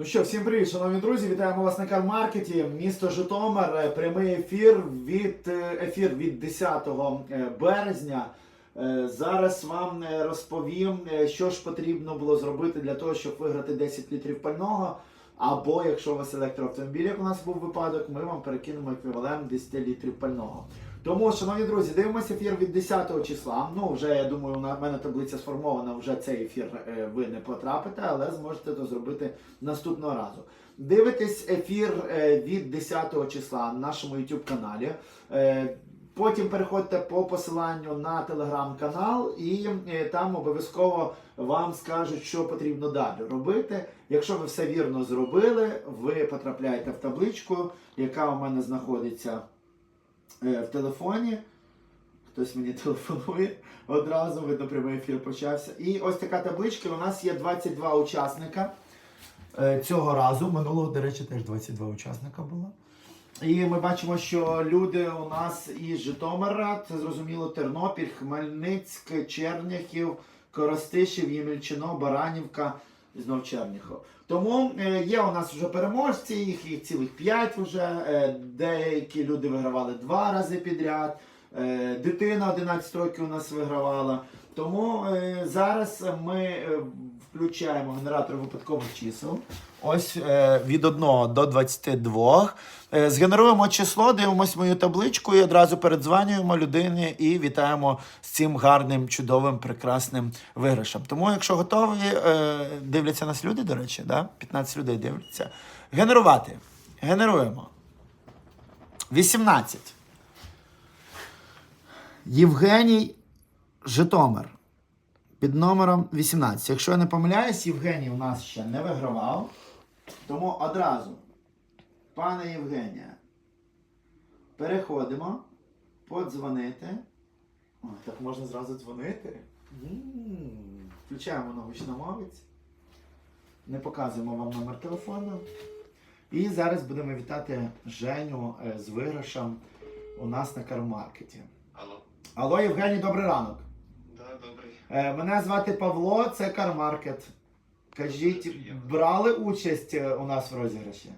Ну що, всім привіт, шановні друзі, вітаємо вас на Кармаркеті, місто Житомир, е, прямий ефір від е, ефір від 10 е, березня. Зараз вам розповім, що ж потрібно було зробити для того, щоб виграти 10 літрів пального. Або якщо у вас електроавтомобіль, як у нас був випадок, ми вам перекинемо еквівалент 10 літрів пального. Тому, шановні друзі, дивимося ефір від 10 числа. Ну, вже я думаю, у мене таблиця сформована, вже цей ефір е, ви не потрапите, але зможете це зробити наступного разу. Дивитесь ефір е, від 10 числа на нашому YouTube каналі. Е, Потім переходьте по посиланню на телеграм-канал, і там обов'язково вам скажуть, що потрібно далі робити. Якщо ви все вірно зробили, ви потрапляєте в табличку, яка у мене знаходиться в телефоні. Хтось мені телефонує одразу, видно, прямий ефір почався. І ось така табличка. У нас є 22 учасника е, цього разу. Минулого, до речі, теж 22 учасника було. І ми бачимо, що люди у нас із Житомира, це зрозуміло, Тернопіль, Хмельницьк, Черняхів, Коростишів, Ємельчино, Баранівка знов Черніхов. Тому е, є у нас вже переможці, їх, їх цілих п'ять вже. Е, деякі люди вигравали два рази підряд. Е, дитина 11 років у нас вигравала. Тому зараз ми включаємо генератор випадкових чисел. Ось е, від 1 до 22. Е, згенеруємо число, дивимося мою табличку і одразу передзванюємо людині і вітаємо з цим гарним, чудовим, прекрасним виграшем. Тому, якщо готові, е, дивляться нас люди, до речі, да? 15 людей дивляться. Генерувати. Генеруємо. 18. Євгеній Житомир. Під номером 18. Якщо я не помиляюсь, Євгеній у нас ще не вигравав. Тому одразу, пане Євгенія, переходимо, подзвонити. О, так можна зразу дзвонити. М, Включаємо научномовець. Не показуємо вам номер телефону. І зараз будемо вітати Женю е, з виграшем у нас на кармаркеті. Алло, Алло, Євгеній, добрий ранок. да, добрий. Е, Мене звати Павло, це Кармаркет. Кажіть, брали участь е, у нас в розіграші?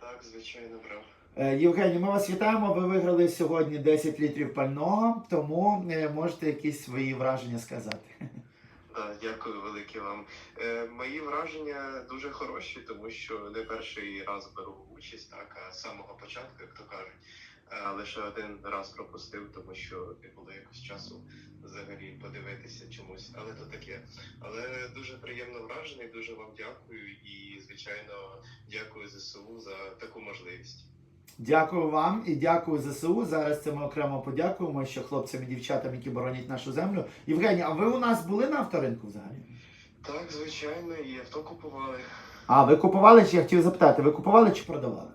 Так, звичайно, брав. Е, Євгеній, ми вас вітаємо. Ви виграли сьогодні 10 літрів пального, тому можете якісь свої враження сказати. Дякую велике вам. Е, мої враження дуже хороші, тому що не перший раз беру участь, так, а з самого початку, як то кажуть. Е, лише один раз пропустив, тому що не було якось часу взагалі подивитися чомусь. Але то таке. Але дуже приємно вражений, дуже вам дякую і, звичайно, дякую ЗСУ за таку можливість. Дякую вам і дякую ЗСУ. Зараз це ми окремо подякуємо, що хлопцям і дівчатам, які боронять нашу землю. Євгеній, а ви у нас були на авторинку взагалі? Так, звичайно, і авто купували. А, ви купували чи я хотів запитати, ви купували чи продавали?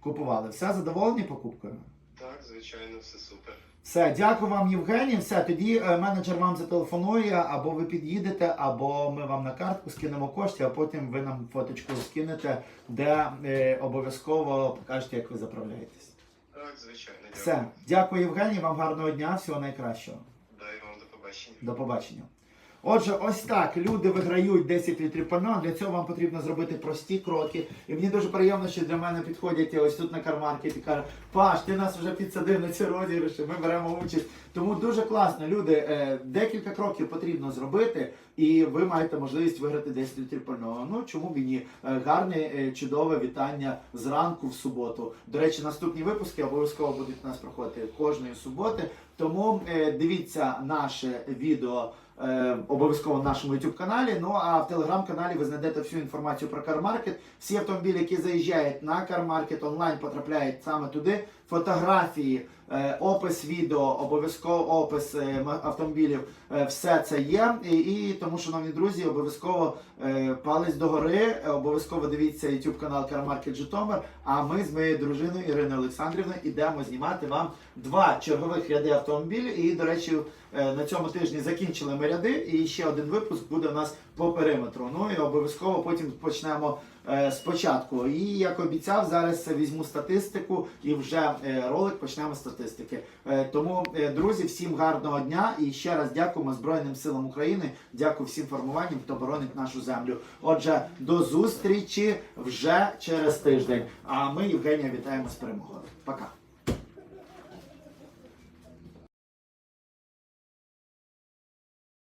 Купували. Все задоволені покупкою? Так, звичайно, все супер. Все, дякую вам, Євгеній. Все, тоді е, менеджер вам зателефонує, або ви під'їдете, або ми вам на картку скинемо кошти, а потім ви нам фоточку скинете, де е, обов'язково покажете, як ви заправляєтесь. Так, звичайно, дякую. Все, дякую, Євгеній. Вам гарного дня, всього найкращого. Дай вам до побачення. До побачення. Отже, ось так люди виграють 10 літрів пального. Для цього вам потрібно зробити прості кроки. І мені дуже приємно, що для мене підходять ось тут на кармаркет і кажуть, Паш, ти нас вже підсадив на ці розіграші, ми беремо участь. Тому дуже класно, люди. е, Декілька кроків потрібно зробити, і ви маєте можливість виграти 10 літрів пального. Ну чому б і ні? Е, Гарне, е, чудове вітання зранку в суботу. До речі, наступні випуски обов'язково будуть у нас проходити кожної суботи. Тому дивіться наше відео е, обов'язково на нашому YouTube каналі. Ну а в телеграм-каналі ви знайдете всю інформацію про кармаркет. Всі автомобілі, які заїжджають на кармаркет онлайн, потрапляють саме туди. Фотографії, е, опис відео, обов'язково опис е, автомобілів. все це є. І, і тому, шановні друзі, обов'язково палець догори, обов'язково дивіться YouTube канал Кармаркет Житомир. А ми з моєю дружиною Іриною Олександрівною ідемо знімати вам два чергових ряди автомобілів. І, до речі, на цьому тижні закінчили ми ряди, і ще один випуск буде у нас по периметру. Ну і обов'язково потім почнемо е, спочатку. І як обіцяв, зараз візьму статистику і вже е, ролик почнемо статистики. Е, Тому, е, друзі, всім гарного дня і ще раз дякуємо Збройним силам України. Дякую всім формуванням, хто боронить нашу землю. Отже, до зустрічі вже через тиждень. А ми Євгенія вітаємо з перемогою. Пока.